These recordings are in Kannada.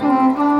Música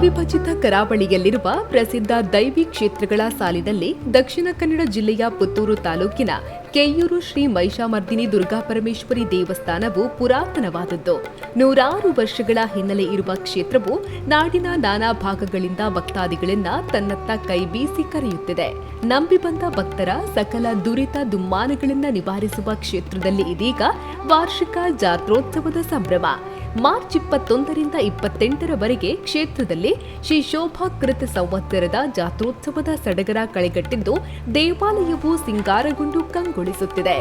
ಅವಿಭಜಿತ ಕರಾವಳಿಯಲ್ಲಿರುವ ಪ್ರಸಿದ್ಧ ದೈವಿ ಕ್ಷೇತ್ರಗಳ ಸಾಲಿನಲ್ಲಿ ದಕ್ಷಿಣ ಕನ್ನಡ ಜಿಲ್ಲೆಯ ಪುತ್ತೂರು ತಾಲೂಕಿನ ಕೆಯ್ಯೂರು ಶ್ರೀ ಮೈಷಾಮರ್ದಿನಿ ದುರ್ಗಾಪರಮೇಶ್ವರಿ ದೇವಸ್ಥಾನವು ಪುರಾತನವಾದದ್ದು. ನೂರಾರು ವರ್ಷಗಳ ಹಿನ್ನೆಲೆ ಇರುವ ಕ್ಷೇತ್ರವು ನಾಡಿನ ನಾನಾ ಭಾಗಗಳಿಂದ ಭಕ್ತಾದಿಗಳನ್ನ ತನ್ನತ್ತ ಕೈ ಬೀಸಿ ಕರೆಯುತ್ತಿದೆ. ನಂಬಿ ಬಂದ ಭಕ್ತರ ಸಕಲ ದುರಿತ ದುಮ್ಮಾನಗಳನ್ನ ನಿವಾರಿಸುವ ಕ್ಷೇತ್ರದಲ್ಲಿ ಇದೀಗ ವಾರ್ಷಿಕ ಜಾತ್ರೋತ್ಸವದ ಸಂಭ್ರಮ. ಮಾರ್ಚ್ ಇಪ್ಪತ್ತೊಂದರಿಂದ ಇಪ್ಪತ್ತೆಂಟರವರೆಗೆ ಕ್ಷೇತ್ರದಲ್ಲಿ ಶ್ರೀ ಶೋಭಾಕೃತ ಸಂವತ್ಸರದ ಜಾತ್ರೋತ್ಸವದ ಸಡಗರ ಕಳೆಗಟ್ಟಿದ್ದು ದೇವಾಲಯವು ಸಿಂಗಾರಗೊಂಡು ಕಂಗೊಳಿಸುತ್ತಿದೆ.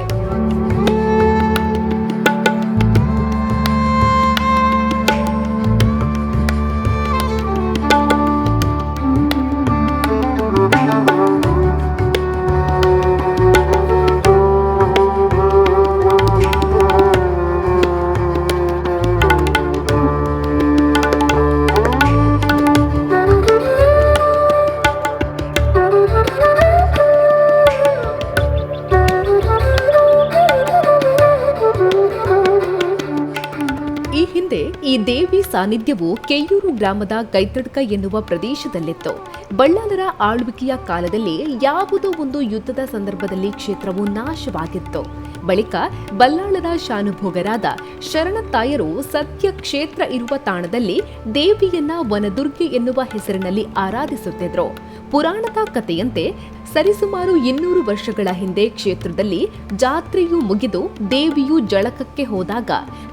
ಈ ದೇವಿ ಸಾನ್ನಿಧ್ಯವು ಕೆಯೂರು ಗ್ರಾಮದ ಕೈತಡ್ಕ ಎನ್ನುವ ಪ್ರದೇಶದಲ್ಲಿತ್ತು. ಬಳ್ಳಾಲರ ಆಳ್ವಿಕೆಯ ಕಾಲದಲ್ಲಿ ಯಾವುದೋ ಒಂದು ಯುದ್ಧದ ಸಂದರ್ಭದಲ್ಲಿ ಕ್ಷೇತ್ರವು ನಾಶವಾಗಿತ್ತು. ಬಳಿಕ ಬಲ್ಲಾಳದ ಶಾನುಭೋಗರಾದ ಶರಣತಾಯರು ಸತ್ಯ ಕ್ಷೇತ್ರ ಇರುವ ತಾಣದಲ್ಲಿ ದೇವಿಯನ್ನ ವನದುರ್ಗೆ ಎನ್ನುವ ಹೆಸರಿನಲ್ಲಿ ಆರಾಧಿಸುತ್ತಿದ್ರು. ಪುರಾಣದ ಕಥೆಯಂತೆ ಸರಿಸುಮಾರು ಇನ್ನೂರು ವರ್ಷಗಳ ಹಿಂದೆ ಕ್ಷೇತ್ರದಲ್ಲಿ ಜಾತ್ರೆಯು ಮುಗಿದು ದೇವಿಯು ಜಳಕಕ್ಕೆ ಹೋದಾಗ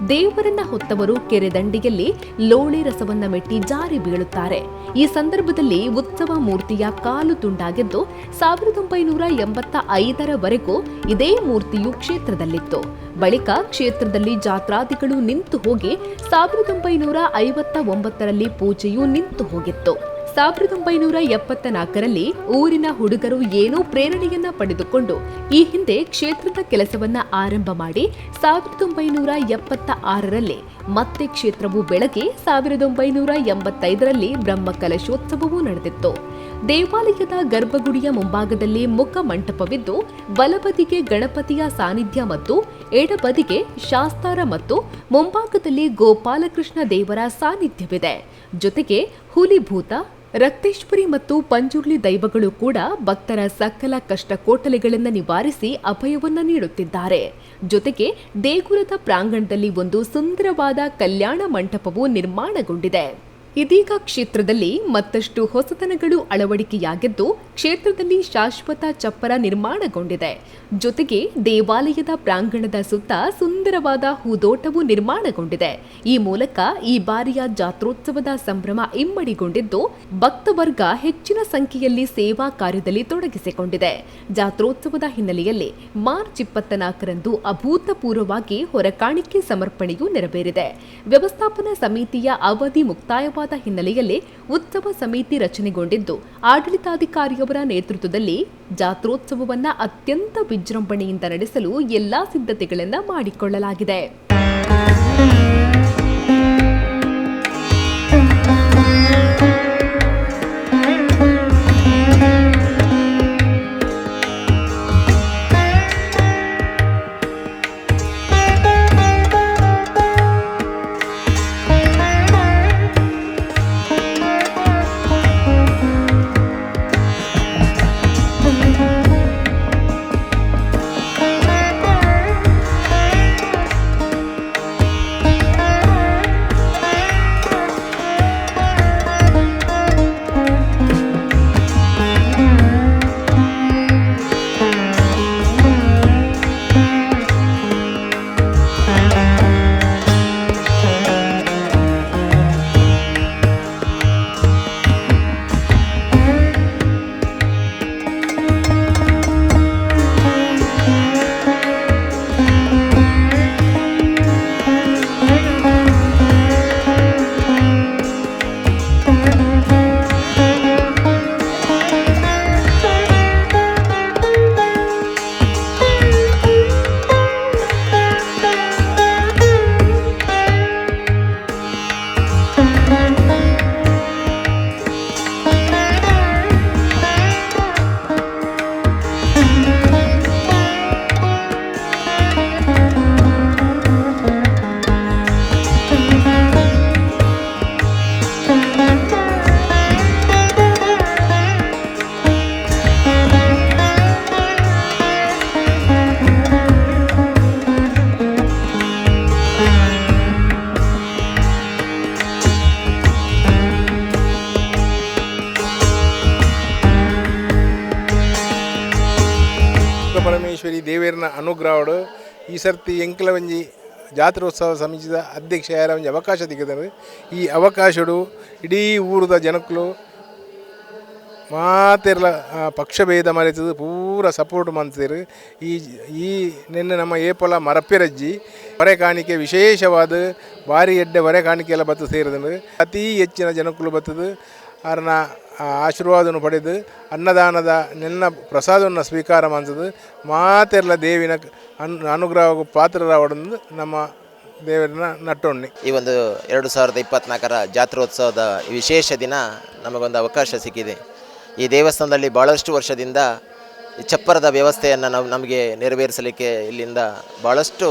ದೇವರನ್ನ ಹೊತ್ತವರು ಕೆರೆ ದಂಡಿಯಲ್ಲಿ ಲೋಳೆ ರಸವನ್ನ ಮೆಟ್ಟಿ ಜಾರಿ ಬೀಳುತ್ತಾರೆ. ಈ ಸಂದರ್ಭದಲ್ಲಿ ಉತ್ಸವ ಮೂರ್ತಿಯ ಕಾಲು ತುಂಡಾಗಿದ್ದು ಸಾವಿರದ ಒಂಬೈನೂರ ಎಂಬತ್ತ ಐದರವರೆಗೂ ಇದೇ ಮೂರ್ತಿಯು ಕ್ಷೇತ್ರದಲ್ಲಿತ್ತು. ಬಳಿಕ ಕ್ಷೇತ್ರದಲ್ಲಿ ಜಾತ್ರಾದಿಗಳು ನಿಂತು ಹೋಗಿ ಸಾವಿರದ ಒಂಬೈನೂರ ಐವತ್ತ ಒಂಬತ್ತರಲ್ಲಿ ಪೂಜೆಯು ನಿಂತು ಹೋಗಿತ್ತು. ಸಾವಿರದ ಒಂಬೈನೂರ ಎಪ್ಪತ್ತ ನಾಲ್ಕರಲ್ಲಿ ಊರಿನ ಹುಡುಗರು ಏನೋ ಪ್ರೇರಣೆಯನ್ನ ಪಡೆದುಕೊಂಡು ಈ ಹಿಂದೆ ಕ್ಷೇತ್ರದ ಕೆಲಸವನ್ನ ಆರಂಭ ಮಾಡಿ ಸಾವಿರದ ಒಂಬೈನೂರ ಎಪ್ಪತ್ತ ಆರರಲ್ಲಿ ಮತ್ತೆ ಕ್ಷೇತ್ರವು ಬೆಳಗ್ಗೆ ಸಾವಿರದ ಒಂಬೈನೂರ ಎಂಬತ್ತೈದರಲ್ಲಿ ಬ್ರಹ್ಮ ಕಲಶೋತ್ಸವವೂ ನಡೆದಿತ್ತು. ದೇವಾಲಯದ ಗರ್ಭಗುಡಿಯ ಮುಂಭಾಗದಲ್ಲಿ ಮುಖ ಮಂಟಪವಿದ್ದು, ಬಲಬದಿಗೆ ಗಣಪತಿಯ ಸಾನ್ನಿಧ್ಯ ಮತ್ತು ಎಡಬದಿಗೆ ಶಾಸ್ತಾರ ಮತ್ತು ಮುಂಭಾಗದಲ್ಲಿ ಗೋಪಾಲಕೃಷ್ಣ ದೇವರ ಸಾನ್ನಿಧ್ಯವಿದೆ. ಜೊತೆಗೆ ಹುಲಿಭೂತ, ರಕ್ತೇಶ್ವರಿ ಮತ್ತು ಪಂಜುರ್ಲಿ ದೈವಗಳು ಕೂಡ ಭಕ್ತರ ಸಕಲ ಕಷ್ಟ ಕೋಟಲೆಗಳನ್ನು ನಿವಾರಿಸಿ ಅಭಯವನ್ನು ನೀಡುತ್ತಿದ್ದಾರೆ. ಜೊತೆಗೆ ದೇಗುಲದ ಪ್ರಾಂಗಣದಲ್ಲಿ ಒಂದು ಸುಂದರವಾದ ಕಲ್ಯಾಣ ಮಂಟಪವು ನಿರ್ಮಾಣಗೊಂಡಿದೆ. ಇದೀಗ ಕ್ಷೇತ್ರದಲ್ಲಿ ಮತ್ತಷ್ಟು ಹೊಸತನಗಳು ಅಳವಡಿಕೆಯಾಗಿದ್ದು, ಕ್ಷೇತ್ರದಲ್ಲಿ ಶಾಶ್ವತ ಚಪ್ಪರ ನಿರ್ಮಾಣಗೊಂಡಿದೆ. ಜೊತೆಗೆ ದೇವಾಲಯದ ಪ್ರಾಂಗಣದ ಸುತ್ತ ಸುಂದರವಾದ ಹೂದೋಟವು ನಿರ್ಮಾಣಗೊಂಡಿದೆ. ಈ ಮೂಲಕ ಈ ಬಾರಿಯ ಜಾತ್ರೋತ್ಸವದ ಸಂಭ್ರಮ ಇಮ್ಮಡಿಗೊಂಡಿದ್ದು, ಭಕ್ತವರ್ಗ ಹೆಚ್ಚಿನ ಸಂಖ್ಯೆಯಲ್ಲಿ ಸೇವಾ ಕಾರ್ಯದಲ್ಲಿ ತೊಡಗಿಸಿಕೊಂಡಿದೆ. ಜಾತ್ರೋತ್ಸವದ ಹಿನ್ನೆಲೆಯಲ್ಲಿ ಮಾರ್ಚ್ ಇಪ್ಪತ್ತನಾಲ್ಕರಂದು ಅಭೂತಪೂರ್ವವಾಗಿ ಹೊರಕಾಣಿಕೆ ಸಮರ್ಪಣೆಯೂ ನೆರವೇರಿದೆ. ವ್ಯವಸ್ಥಾಪನಾ ಸಮಿತಿಯ ಅವಧಿ ಮುಕ್ತಾಯವಾದ ಹಿನ್ನೆಲೆಯಲ್ಲಿ ಉತ್ಸವ ಸಮಿತಿ ರಚನೆಗೊಂಡಿದ್ದು ಆಡಳಿತಾಧಿಕಾರಿಯವರ ನೇತೃತ್ವದಲ್ಲಿ ಜಾತ್ರೋತ್ಸವವನ್ನ ಅತ್ಯಂತ ವಿಜೃಂಭಣೆಯಿಂದ ನಡೆಸಲು ಎಲ್ಲಾ ಸಿದ್ಧತೆಗಳನ್ನು ಮಾಡಿಕೊಳ್ಳಲಾಗಿದೆ. ದೇವೇರನ ಅನುಗ್ರಹಡು ಈ ಸರ್ತಿ ಎಂಕಲವಂಜಿ ಜಾತ್ರೋತ್ಸವ ಸಮಿತಿದ ಅಧ್ಯಕ್ಷ ಯಾರ ಒಂಜಿ ಅವಕಾಶ ತೆಗೆದರು. ಈ ಅವಕಾಶಡು ಇಡೀ ಊರದ ಮಾತೆರ್ಲ ಆ, ಪಕ್ಷಭೇದ ಮರೆತದು ಪೂರ ಸಪೋರ್ಟ್ ಮಾಡ್ತಿರು ಈ ಈ ನಿನ್ನೆ ನಮ್ಮ ಏಪಲ ಮರಪ್ಪೆರಜ್ಜಿ ಹೊರೆ ಕಾಣಿಕೆ ವಿಶೇಷವಾದ ಭಾರಿ ಎಡ್ಡೆ ಹೊರೆ ಕಾಣಿಕೆ ಎಲ್ಲ ಬತ್ತು ಸೇರಿದ್ರೆ. ಅತಿ ಹೆಚ್ಚಿನ ಜನಕ್ಕಳು ಬತ್ತದು ಅವ್ರನ್ನ ಆಶೀರ್ವಾದವನ್ನು ಪಡೆದು ಅನ್ನದಾನದ ನಿನ್ನ ಪ್ರಸಾದವನ್ನು ಸ್ವೀಕಾರ ಮಾಡ್ತದು ಮಾತೆಲ್ಲ ದೇವಿನ ಅನ್ ಅನುಗ್ರಹ ಪಾತ್ರರಾವಡೊಂದು ನಮ್ಮ ದೇವರನ್ನ ನಟ್ಟೊಣ್ಣಿ. ಈ ಒಂದು ಎರಡು ಸಾವಿರದ ಇಪ್ಪತ್ನಾಲ್ಕರ ಜಾತ್ರೋತ್ಸವದ ವಿಶೇಷ ದಿನ ನಮಗೊಂದು ಅವಕಾಶ ಸಿಕ್ಕಿದೆ. ಈ ದೇವಸ್ಥಾನದಲ್ಲಿ ಭಾಳಷ್ಟು ವರ್ಷದಿಂದ ಚಪ್ಪರದ ವ್ಯವಸ್ಥೆಯನ್ನು ನಾವು ನಮಗೆ ನೆರವೇರಿಸಲಿಕ್ಕೆ ಇಲ್ಲಿಂದ ಭಾಳಷ್ಟು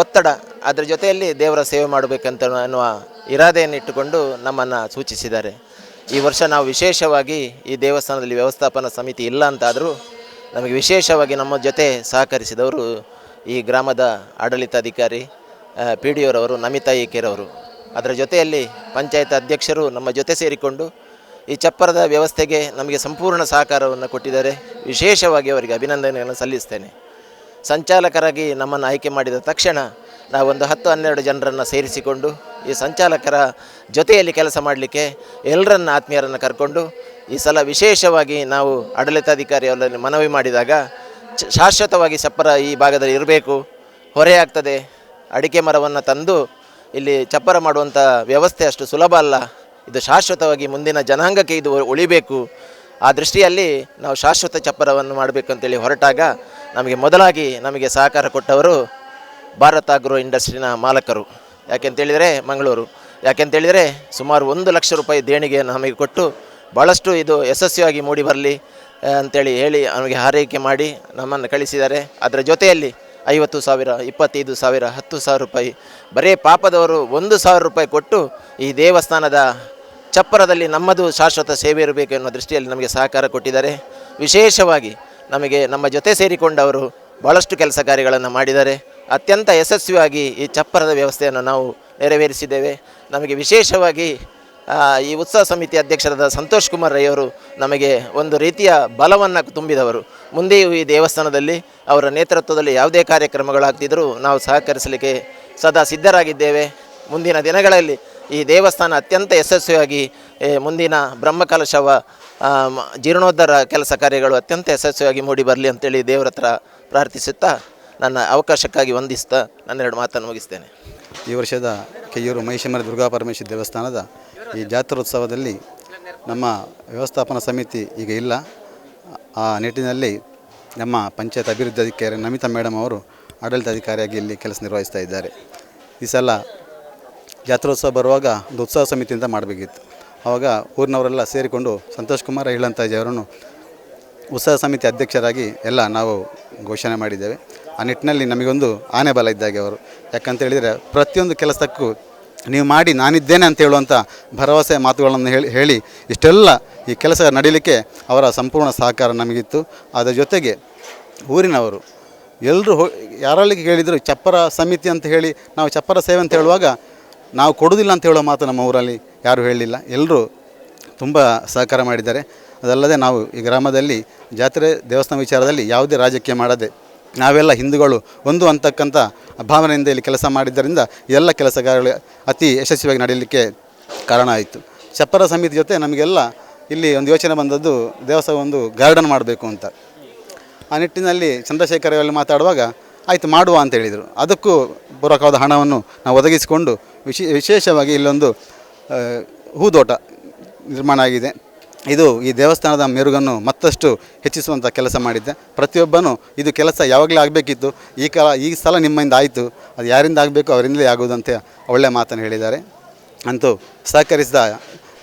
ಒತ್ತಡ, ಅದರ ಜೊತೆಯಲ್ಲಿ ದೇವರ ಸೇವೆ ಮಾಡಬೇಕಂತ ಅನ್ನುವ ಇರಾದೆಯನ್ನು ಇಟ್ಟುಕೊಂಡು ನಮ್ಮನ್ನು ಸೂಚಿಸಿದ್ದಾರೆ. ಈ ವರ್ಷ ನಾವು ವಿಶೇಷವಾಗಿ ಈ ದೇವಸ್ಥಾನದಲ್ಲಿ ವ್ಯವಸ್ಥಾಪನಾ ಸಮಿತಿ ಇಲ್ಲ ಅಂತಾದರೂ ನಮಗೆ ವಿಶೇಷವಾಗಿ ನಮ್ಮ ಜೊತೆ ಸಹಕರಿಸಿದವರು ಈ ಗ್ರಾಮದ ಆಡಳಿತಾಧಿಕಾರಿ ಪಿ ಡಿ ಅವರವರು ನಮಿತಾ ಏಕೆರವರು. ಅದರ ಜೊತೆಯಲ್ಲಿ ಪಂಚಾಯತ್ ಅಧ್ಯಕ್ಷರು ನಮ್ಮ ಜೊತೆ ಸೇರಿಕೊಂಡು ಈ ಚಪ್ಪರದ ವ್ಯವಸ್ಥೆಗೆ ನಮಗೆ ಸಂಪೂರ್ಣ ಸಹಕಾರವನ್ನು ಕೊಟ್ಟಿದ್ದಾರೆ. ವಿಶೇಷವಾಗಿ ಅವರಿಗೆ ಅಭಿನಂದನೆಯನ್ನು ಸಲ್ಲಿಸ್ತೇನೆ. ಸಂಚಾಲಕರಾಗಿ ನಮ್ಮನ್ನು ಆಯ್ಕೆ ಮಾಡಿದ ತಕ್ಷಣ ನಾವೊಂದು ಹತ್ತು ಹನ್ನೆರಡು ಜನರನ್ನು ಸೇರಿಸಿಕೊಂಡು ಈ ಸಂಚಾಲಕರ ಜೊತೆಯಲ್ಲಿ ಕೆಲಸ ಮಾಡಲಿಕ್ಕೆ ಎಲ್ಲರನ್ನ ಆತ್ಮೀಯರನ್ನು ಕರ್ಕೊಂಡು ಈ ಸಲ ವಿಶೇಷವಾಗಿ ನಾವು ಆಡಳಿತಾಧಿಕಾರಿ ಅವರಲ್ಲಿ ಮನವಿ ಮಾಡಿದಾಗ ಶಾಶ್ವತವಾಗಿ ಚಪ್ಪರ ಈ ಭಾಗದಲ್ಲಿ ಇರಬೇಕು. ಹೊರೆಯಾಗ್ತದೆ ಅಡಿಕೆ ಮರವನ್ನು ತಂದು ಇಲ್ಲಿ ಚಪ್ಪರ ಮಾಡುವಂಥ ವ್ಯವಸ್ಥೆ ಅಷ್ಟು ಸುಲಭ ಅಲ್ಲ. ಇದು ಶಾಶ್ವತವಾಗಿ ಮುಂದಿನ ಜನಾಂಗಕ್ಕೆ ಇದು ಉಳಿಬೇಕು. ಆ ದೃಷ್ಟಿಯಲ್ಲಿ ನಾವು ಶಾಶ್ವತ ಚಪ್ಪರವನ್ನು ಮಾಡಬೇಕು ಅಂತೇಳಿ ಹೊರಟಾಗ ನಮಗೆ ಮೊದಲಾಗಿ ನಮಗೆ ಸಹಕಾರ ಕೊಟ್ಟವರು ಭಾರತ ಆಗ್ರೋ ಇಂಡಸ್ಟ್ರಿನ ಮಾಲಕರು. ಯಾಕೆಂತೇಳಿದರೆ ಮಂಗಳೂರು. ಯಾಕೆಂತೇಳಿದರೆ ಸುಮಾರು ಒಂದು ಲಕ್ಷ ರೂಪಾಯಿ ದೇಣಿಗೆಯನ್ನು ನಮಗೆ ಕೊಟ್ಟು ಭಾಳಷ್ಟು ಇದು ಯಶಸ್ವಿಯಾಗಿ ಮೂಡಿ ಬರಲಿ ಅಂತೇಳಿ ಹೇಳಿ ನಮಗೆ ಹಾರೈಕೆ ಮಾಡಿ ನಮ್ಮನ್ನು ಕಳಿಸಿದ್ದಾರೆ. ಅದರ ಜೊತೆಯಲ್ಲಿ ಐವತ್ತು ಸಾವಿರ, ಇಪ್ಪತ್ತೈದು ಸಾವಿರ, ಹತ್ತು ಸಾವಿರ ರೂಪಾಯಿ, ಬರೀ ಪಾಪದವರು ಒಂದು ಸಾವಿರ ರೂಪಾಯಿ ಕೊಟ್ಟು ಈ ದೇವಸ್ಥಾನದ ಚಪ್ಪರದಲ್ಲಿ ನಮ್ಮದು ಶಾಶ್ವತ ಸೇವೆ ಇರಬೇಕು ಎನ್ನುವ ದೃಷ್ಟಿಯಲ್ಲಿ ನಮಗೆ ಸಹಕಾರ ಕೊಟ್ಟಿದ್ದಾರೆ. ವಿಶೇಷವಾಗಿ ನಮಗೆ ನಮ್ಮ ಜೊತೆ ಸೇರಿಕೊಂಡವರು ಭಾಳಷ್ಟು ಕೆಲಸ ಕಾರ್ಯಗಳನ್ನು ಮಾಡಿದ್ದಾರೆ. ಅತ್ಯಂತ ಯಶಸ್ವಿಯಾಗಿ ಈ ಚಪ್ಪರದ ವ್ಯವಸ್ಥೆಯನ್ನು ನಾವು ನೆರವೇರಿಸಿದ್ದೇವೆ. ನಮಗೆ ವಿಶೇಷವಾಗಿ ಈ ಉತ್ಸವ ಸಮಿತಿ ಅಧ್ಯಕ್ಷರಾದ ಸಂತೋಷ್ ಕುಮಾರ್ ರೈಯವರು ನಮಗೆ ಒಂದು ರೀತಿಯ ಬಲವನ್ನು ತುಂಬಿದವರು. ಮುಂದೆಯೂ ಈ ದೇವಸ್ಥಾನದಲ್ಲಿ ಅವರ ನೇತೃತ್ವದಲ್ಲಿ ಯಾವುದೇ ಕಾರ್ಯಕ್ರಮಗಳಾಗ್ತಿದ್ದರೂ ನಾವು ಸಹಕರಿಸಲಿಕ್ಕೆ ಸದಾ ಸಿದ್ಧರಾಗಿದ್ದೇವೆ. ಮುಂದಿನ ದಿನಗಳಲ್ಲಿ ಈ ದೇವಸ್ಥಾನ ಅತ್ಯಂತ ಯಶಸ್ವಿಯಾಗಿ ಮುಂದಿನ ಬ್ರಹ್ಮಕಲಶವ ಜೀರ್ಣೋದ್ಧಾರ ಕೆಲಸ ಕಾರ್ಯಗಳು ಅತ್ಯಂತ ಯಶಸ್ವಿಯಾಗಿ ಮೂಡಿ ಬರಲಿ ಅಂತೇಳಿ ದೇವರ ಹತ್ರ ಪ್ರಾರ್ಥಿಸುತ್ತಾ ನನ್ನ ಅವಕಾಶಕ್ಕಾಗಿ ವಂದಿಸ್ತಾ ನನ್ನೆರಡು ಮಾತನ್ನು ಮುಗಿಸ್ತೇನೆ. ಈ ವರ್ಷದ ಕೆಯೂರು ಮಹಿಷಮರ ದುರ್ಗಾ ಪರಮೇಶ್ವರಿ ದೇವಸ್ಥಾನದ ಈ ಜಾತ್ರೋತ್ಸವದಲ್ಲಿ ನಮ್ಮ ವ್ಯವಸ್ಥಾಪನಾ ಸಮಿತಿ ಈಗ ಇಲ್ಲ. ಆ ನಿಟ್ಟಿನಲ್ಲಿ ನಮ್ಮ ಪಂಚಾಯತ್ ಅಭಿವೃದ್ಧಿ ಅಧಿಕಾರಿ ನಮಿತಾ ಮೇಡಮ್ ಅವರು ಆಡಳಿತಾಧಿಕಾರಿಯಾಗಿ ಇಲ್ಲಿ ಕೆಲಸ ನಿರ್ವಹಿಸ್ತಾ ಇದ್ದಾರೆ. ಈ ಸಲ ಜಾತ್ರೋತ್ಸವ ಬರುವಾಗ ಒಂದು ಉತ್ಸವ ಸಮಿತಿಯಿಂದ ಮಾಡಬೇಕಿತ್ತು. ಆವಾಗ ಊರಿನವರೆಲ್ಲ ಸೇರಿಕೊಂಡು ಸಂತೋಷ್ ಕುಮಾರ್ ಇಳಂತಾಜಿ ಅವರನ್ನು ಉತ್ಸವ ಸಮಿತಿ ಅಧ್ಯಕ್ಷರಾಗಿ ಎಲ್ಲ ನಾವು ಘೋಷಣೆ ಮಾಡಿದ್ದೇವೆ. ಆ ನಿಟ್ಟಿನಲ್ಲಿ ನಮಗೊಂದು ಆನೆ ಬಲ ಇದ್ದಾಗೆ ಅವರು. ಯಾಕಂತ ಹೇಳಿದರೆ ಪ್ರತಿಯೊಂದು ಕೆಲಸಕ್ಕೂ ನೀವು ಮಾಡಿ ನಾನಿದ್ದೇನೆ ಅಂತ ಹೇಳುವಂಥ ಭರವಸೆ ಮಾತುಗಳನ್ನು ಹೇಳಿ ಹೇಳಿ ಇಷ್ಟೆಲ್ಲ ಈ ಕೆಲಸ ನಡೀಲಿಕ್ಕೆ ಅವರ ಸಂಪೂರ್ಣ ಸಹಕಾರ ನಮಗಿತ್ತು. ಅದರ ಜೊತೆಗೆ ಊರಿನವರು ಎಲ್ಲರೂ ಹೋ, ಯಾರಲ್ಲಿ ಹೇಳಿದರು ಚಪ್ಪರ ಸಮಿತಿ ಅಂತ ಹೇಳಿ ನಾವು ಚಪ್ಪರ ಸೇವೆ ಅಂತ ಹೇಳುವಾಗ ನಾವು ಕೊಡುವುದಿಲ್ಲ ಅಂತ ಹೇಳೋ ಮಾತು ನಮ್ಮ ಊರಲ್ಲಿ ಯಾರೂ ಹೇಳಲಿಲ್ಲ ಎಲ್ಲರೂ ತುಂಬ ಸಹಕಾರ ಮಾಡಿದ್ದಾರೆ. ಅದಲ್ಲದೆ ನಾವು ಈ ಗ್ರಾಮದಲ್ಲಿ ಜಾತ್ರೆ, ದೇವಸ್ಥಾನ ವಿಚಾರದಲ್ಲಿ ಯಾವುದೇ ರಾಜಕೀಯ ಮಾಡದೆ ನಾವೆಲ್ಲ ಹಿಂದೂಗಳು ಒಂದು ಅಂತಕ್ಕಂಥ ಭಾವನೆಯಿಂದ ಇಲ್ಲಿ ಕೆಲಸ ಮಾಡಿದ್ದರಿಂದ ಎಲ್ಲ ಕೆಲಸ ಅತಿ ಯಶಸ್ವಿಯಾಗಿ ನಡೆಯಲಿಕ್ಕೆ ಕಾರಣ ಆಯಿತು. ಚಪ್ಪರ ಸಮಿತಿ ಜೊತೆ ನಮಗೆಲ್ಲ ಇಲ್ಲಿ ಒಂದು ಯೋಚನೆ ಬಂದದ್ದು ದೇವಸ್ಥಾನ ಒಂದು ಗಾರ್ಡನ್ ಮಾಡಬೇಕು ಅಂತ. ಆ ನಿಟ್ಟಿನಲ್ಲಿ ಚಂದ್ರಶೇಖರ್ ಅವರಲ್ಲಿ ಮಾತಾಡುವಾಗ ಆಯಿತು ಮಾಡುವ ಅಂತ ಹೇಳಿದರು. ಅದಕ್ಕೂ ಪೂರಕವಾದ ಹಣವನ್ನು ನಾವು ಒದಗಿಸಿಕೊಂಡು ವಿಶೇ ವಿಶೇಷವಾಗಿ ಇಲ್ಲೊಂದು ಹೂದೋಟ ನಿರ್ಮಾಣ ಆಗಿದೆ. ಇದು ಈ ದೇವಸ್ಥಾನದ ಮೆರುಗನ್ನು ಮತ್ತಷ್ಟು ಹೆಚ್ಚಿಸುವಂಥ ಕೆಲಸ ಮಾಡಿದ್ದೆ. ಪ್ರತಿಯೊಬ್ಬನೂ ಇದು ಕೆಲಸ ಯಾವಾಗಲೇ ಆಗಬೇಕಿತ್ತು. ಈ ಕಾಲ, ಈ ಸಲ ನಿಮ್ಮಿಂದ ಆಯಿತು. ಅದು ಯಾರಿಂದ ಆಗಬೇಕು ಅವರಿಂದಲೇ ಆಗುವುದಂತೆ ಒಳ್ಳೆಯ ಮಾತನ್ನು ಹೇಳಿದ್ದಾರೆ. ಅಂತೂ ಸಹಕರಿಸಿದ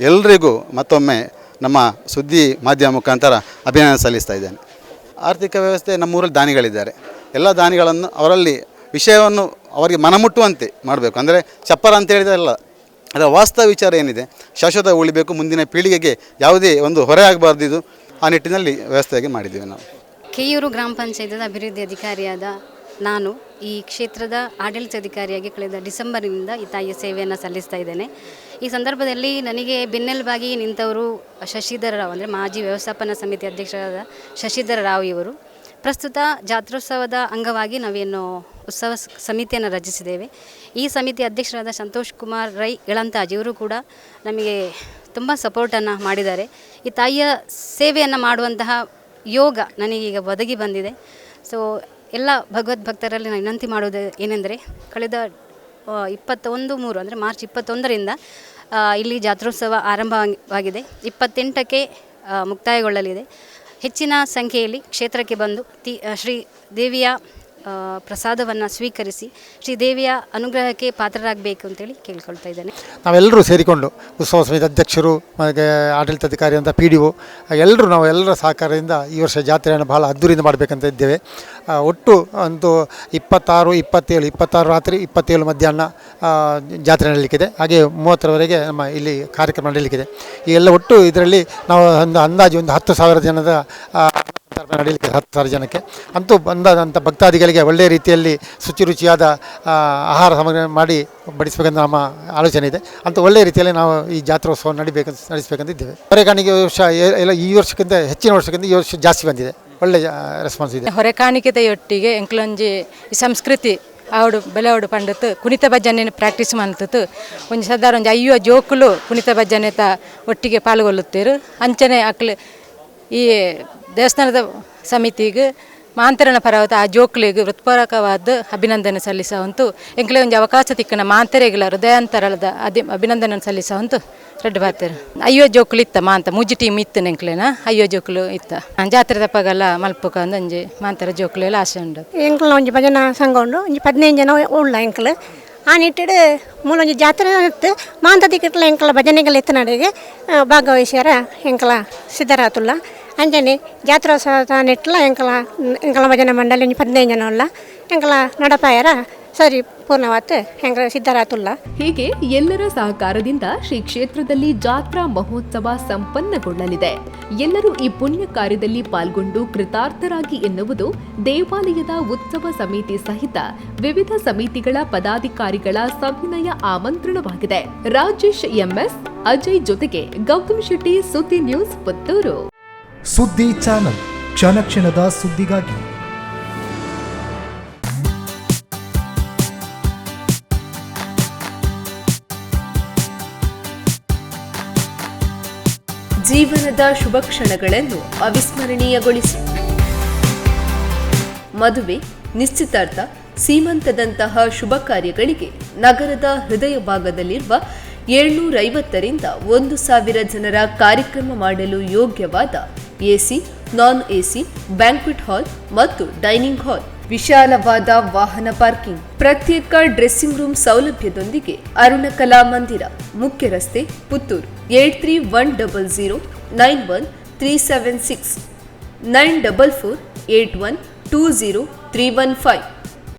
ಎಲ್ರಿಗೂ ಮತ್ತೊಮ್ಮೆ ನಮ್ಮ ಸುದ್ದಿ ಮಾಧ್ಯಮ ಮುಖಾಂತರ ಅಭಿನಂದನೆ ಸಲ್ಲಿಸ್ತಾ ಇದ್ದೇನೆ. ಆರ್ಥಿಕ ವ್ಯವಸ್ಥೆ ನಮ್ಮೂರಲ್ಲಿ ದಾನಿಗಳಿದ್ದಾರೆ. ಎಲ್ಲ ದಾನಿಗಳನ್ನು ಅವರಲ್ಲಿ ವಿಷಯವನ್ನು ಅವರಿಗೆ ಮನಮುಟ್ಟುವಂತೆ ಮಾಡಬೇಕು. ಅಂದರೆ ಚಪ್ಪರ ಅಂತ ಹೇಳಿದ ಅಲ್ಲ ಅದರ ವಾಸ್ತವ ವಿಚಾರ ಏನಿದೆ? ಶಾಶ್ವತ ಉಳಿಬೇಕು, ಮುಂದಿನ ಪೀಳಿಗೆಗೆ ಯಾವುದೇ ಒಂದು ಹೊರೆ ಆಗಬಾರ್ದು ಇದು. ಆ ನಿಟ್ಟಿನಲ್ಲಿ ವ್ಯವಸ್ಥೆಯಾಗಿ ಮಾಡಿದ್ದೀವಿ ನಾವು. ಕೆಯೂರು ಗ್ರಾಮ ಪಂಚಾಯತದ ಅಭಿವೃದ್ಧಿ ಅಧಿಕಾರಿಯಾದ ನಾನು ಈ ಕ್ಷೇತ್ರದ ಆಡಳಿತಾಧಿಕಾರಿಯಾಗಿ ಕಳೆದ ಡಿಸೆಂಬರ್ನಿಂದ ಈ ತಾಯಿಯ ಸೇವೆಯನ್ನು ಸಲ್ಲಿಸ್ತಾ ಇದ್ದೇನೆ. ಈ ಸಂದರ್ಭದಲ್ಲಿ ನನಗೆ ಬೆನ್ನೆಲುಬಾಗಿ ನಿಂತವರು ಶಶಿಧರ ರಾವ್ ಅಂದರೆ ಮಾಜಿ ವ್ಯವಸ್ಥಾಪನಾ ಸಮಿತಿ ಅಧ್ಯಕ್ಷರಾದ ಶಶಿಧರ ರಾವ್ ಇವರು. ಪ್ರಸ್ತುತ ಜಾತ್ರೋತ್ಸವದ ಅಂಗವಾಗಿ ನಾವೇನು ಉತ್ಸವ ಸಮಿತಿಯನ್ನು ರಚಿಸಿದ್ದೇವೆ. ಈ ಸಮಿತಿ ಅಧ್ಯಕ್ಷರಾದ ಸಂತೋಷ್ ಕುಮಾರ್ ರೈ ಇಳಂತಾಜ್ ಇವರು ಕೂಡ ನಮಗೆ ತುಂಬ ಸಪೋರ್ಟನ್ನು ಮಾಡಿದ್ದಾರೆ. ಈ ತಾಯಿಯ ಸೇವೆಯನ್ನು ಮಾಡುವಂತಹ ಯೋಗ ನನಗೀಗ ಒದಗಿ ಬಂದಿದೆ. ಸೊ, ಎಲ್ಲ ಭಗವದ್ ಭಕ್ತರಲ್ಲಿ ನಾನು ವಿನಂತಿ ಮಾಡೋದು ಏನೆಂದರೆ, ಕಳೆದ ಇಪ್ಪತ್ತೊಂದು ಮೂರು, ಅಂದರೆ ಮಾರ್ಚ್ ಇಪ್ಪತ್ತೊಂದರಿಂದ ಇಲ್ಲಿ ಜಾತ್ರೋತ್ಸವ ಆರಂಭವಾಗಿದೆ. ಇಪ್ಪತ್ತೆಂಟಕ್ಕೆ ಮುಕ್ತಾಯಗೊಳ್ಳಲಿದೆ. ಹೆಚ್ಚಿನ ಸಂಖ್ಯೆಯಲ್ಲಿ ಕ್ಷೇತ್ರಕ್ಕೆ ಬಂದು ತಿ ಶ್ರೀ ದೇವಿಯ ಪ್ರಸಾದವನ್ನು ಸ್ವೀಕರಿಸಿ ಶ್ರೀದೇವಿಯ ಅನುಗ್ರಹಕ್ಕೆ ಪಾತ್ರರಾಗಬೇಕು ಅಂತೇಳಿ ಕೇಳ್ಕೊಳ್ತಾ ಇದ್ದೇನೆ. ನಾವೆಲ್ಲರೂ ಸೇರಿಕೊಂಡು ಉತ್ಸವ ಸಮಿತಿ ಅಧ್ಯಕ್ಷರು, ಹಾಗೆ ಆಡಳಿತಾಧಿಕಾರಿ ಅಂತ ಪಿ ಡಿ ಒ ಎಲ್ಲರೂ ನಾವು ಎಲ್ಲರ ಸಹಕಾರದಿಂದ ಈ ವರ್ಷ ಜಾತ್ರೆಯನ್ನು ಬಹಳ ಅದ್ದೂರಿಯಿಂದ ಮಾಡಬೇಕಂತ ಇದ್ದೇವೆ. ಒಟ್ಟು ಒಂದು ಇಪ್ಪತ್ತಾರು, ಇಪ್ಪತ್ತೇಳು, ಇಪ್ಪತ್ತಾರು ರಾತ್ರಿ, ಇಪ್ಪತ್ತೇಳು ಮಧ್ಯಾಹ್ನ ಜಾತ್ರೆ ನಡೀಲಿಕ್ಕಿದೆ. ಹಾಗೆ ಮೂವತ್ತರವರೆಗೆ ನಮ್ಮ ಇಲ್ಲಿ ಕಾರ್ಯಕ್ರಮ ನಡೀಲಿಕ್ಕಿದೆ. ಈ ಎಲ್ಲ ಒಟ್ಟು ಇದರಲ್ಲಿ ನಾವು ಒಂದು ಅಂದಾಜು ಒಂದು ಹತ್ತು ಸಾವಿರ ಜನದ ಸಂದರ್ಭ ನಡೀಲಿಕ್ಕೆ ಹತ್ತು ಸಾವಿರ ಜನಕ್ಕೆ. ಅಂತೂ ಬಂದಂಥ ಭಕ್ತಾದಿಗಳಿಗೆ ಒಳ್ಳೆಯ ರೀತಿಯಲ್ಲಿ ಶುಚಿ ರುಚಿಯಾದ ಆಹಾರ ಸಾಮಗ್ರಿ ಮಾಡಿ ಬಡಿಸಬೇಕಂತ ನಮ್ಮ ಆಲೋಚನೆ ಇದೆ. ಅಂತ ಒಳ್ಳೆಯ ರೀತಿಯಲ್ಲಿ ನಾವು ಈ ಜಾತ್ರೋತ್ಸವ ನಡಿಬೇಕಂತ ನಡೆಸಬೇಕಂತ ಇದ್ದೇವೆ ಹೊರೆಕಾಣಿಕೆ ವರ್ಷ ಎಲ್ಲ ಈ ವರ್ಷಕ್ಕಿಂತ ಹೆಚ್ಚಿನ ವರ್ಷಕ್ಕಿಂತ ಈ ವರ್ಷ ಜಾಸ್ತಿ ಬಂದಿದೆ. ಒಳ್ಳೆಯ ರೆಸ್ಪಾನ್ಸ್ ಇದೆ. ಹೊರೆ ಕಾಣಿಕೆತೆಯೊಟ್ಟಿಗೆ ಎಂಕ್ಲೊಂಜಿ ಸಂಸ್ಕೃತಿ ಬೆಲೆ ಬೆಲೆವಡು ಪಂಡತ್ ಕುಣಿತ ಭಜನೆ ಪ್ರಾಕ್ಟೀಸ್ ಮಾಡ್ತದ್ದು ಒಂದು ಸದಾರ ಒಂದು ಅಯ್ಯೋ ಜೋಕುಲು ಕುಣಿತ ಭಜನೆತ ಒಟ್ಟಿಗೆ ಪಾಲ್ಗೊಳ್ಳುತ್ತೇರು. ಅಂಚನೆ ಅಕ್ಲು ಈ ದೇವಸ್ಥಾನದ ಸಮಿತಿಗೆ ಮಾಂತರನ ಪರವತ, ಆ ಜೋಕ್ಲಿಗೆ ಹೃತ್ಪೂರ್ವಕವಾದ ಅಭಿನಂದನೆ ಸಲ್ಲಿಸುವಂತು, ಎಂಕ್ಲೆ ಒಂದು ಅವಕಾಶ ತಿಕ್ಕನ ಮಾಂತರೆಗಳ ಹೃದಯಾಂತರದ ಅದಿ, ಅಭಿನಂದನೆ ಸಲ್ಲಿಸುವಂತು ರೆಡ್ ಬಾತೇರು ಅಯ್ಯೋ ಜೋಕುಲು ಇತ್ತ ಮಾಂತ, ಮುಜಿ ಟೀಮ್ ಇತ್ತು ನೆಂಕ್ಲೆನ? ಅಯ್ಯೋ ಜೋಕುಲು ಇತ್ತ. ಜಾತ್ರೆ ತಪ್ಪಗಲ್ಲ ಮಲ್ಪಕ ಅಂದ್ ಒಂಜಿ ಮಾಂತರ ಜೋಕುಲು ಎಲ್ಲ ಆಸೆ ಉಂಡು ಎಂಕ್ಲ ಒಂಜಿ ಭಜನ ಸಂಘ ಉಂಡು ಒಂಜಿ ಪದಿನೈದು ಜನ ಉಳ್ಳ ಎಂಕ್ಲು. ಆ ನಿಟ್ಟಿಡು ಮೂಲ ಒಂಜಿ ಜಾತ್ರೆ ಇತ್ತು ಮಾಂತದಿ ಎಂಕ್ಲ ಭಜನೆಗಳು ಭಜನೆಗಳ ಎತ್ತನಡೆಗೆ ಭಾಗವಹಿಸ್ಯಾರ ಎಂಕ್ಲ ಸಿದ್ದರಾತುಲ್ಲ. ಅಂಜನೆ ಜಾತ್ರೋತ್ಸವ ನೆಟ್ಲ ಎಂಕಲ ಎಂಕಲ ಭಜನ ಮಂಡಳಿ ಒಂಜಿ ಪದಿನೈದು ಜನ ಉಳ್ಳ. ಎಂಕಲ ನಡಪಾಯರ ಸರಿ ಪೂರ್ಣವಾತ್ ಹೆಂಗ ಸಿದ್ಧರಾತುಲ್ಲ ಹೀಗೆ ಎಲ್ಲರ ಸಹಕಾರದಿಂದ ಶ್ರೀ ಕ್ಷೇತ್ರದಲ್ಲಿ ಜಾತ್ರಾ ಮಹೋತ್ಸವ ಸಂಪನ್ನಗೊಳ್ಳಲಿದೆ. ಎಲ್ಲರೂ ಈ ಪುಣ್ಯ ಕಾರ್ಯದಲ್ಲಿ ಪಾಲ್ಗೊಂಡು ಕೃತಾರ್ಥರಾಗಿ ಎನ್ನುವುದು ದೇವಾಲಯದ ಉತ್ಸವ ಸಮಿತಿ ಸಹಿತ ವಿವಿಧ ಸಮಿತಿಗಳ ಪದಾಧಿಕಾರಿಗಳ ಸವಿನಯ ಆಮಂತ್ರಣವಾಗಿದೆ. ರಾಜೇಶ್ ಎಂಎಸ್, ಅಜಯ್ ಜೊತೆಗೆ ಗೌತಮ್ ಶೆಟ್ಟಿ, ಸುದ್ದಿ ನ್ಯೂಸ್ ಪುತ್ತೂರು. ಸುದ್ದಿ ಚಾನಲ್ ಕ್ಷಣ ಕ್ಷಣದ ಸುದ್ದಿಗಾಗಿ. ಜೀವನದ ಶುಭ ಕ್ಷಣಗಳನ್ನು ಅವಿಸ್ಮರಣೀಯಗೊಳಿಸಿ. ಮದುವೆ, ನಿಶ್ಚಿತಾರ್ಥ, ಸೀಮಂತದಂತಹ ಶುಭ ಕಾರ್ಯಗಳಿಗೆ ನಗರದ ಹೃದಯ ಭಾಗದಲ್ಲಿರುವ ಏಳ್ನೂರೈವತ್ತರಿಂದ ಒಂದು ಸಾವಿರ ಜನರ ಕಾರ್ಯಕ್ರಮ ಮಾಡಲು ಯೋಗ್ಯವಾದ AC, non AC, banquet hall ಮತ್ತು ಡೈನಿಂಗ್ ಹಾಲ್. ವಿಶಾಲವಾದ ವಾಹನ ಪಾರ್ಕಿಂಗ್, ಪ್ರತ್ಯೇಕ ಡ್ರೆಸ್ಸಿಂಗ್ ರೂಮ್ ಸೌಲಭ್ಯದೊಂದಿಗೆ ಅರುಣ ಕಲಾ ಮಂದಿರ, ಮುಖ್ಯ ರಸ್ತೆ Puttur, eight three one double zero nine one three seven six, nine double four eight one two zero three one five.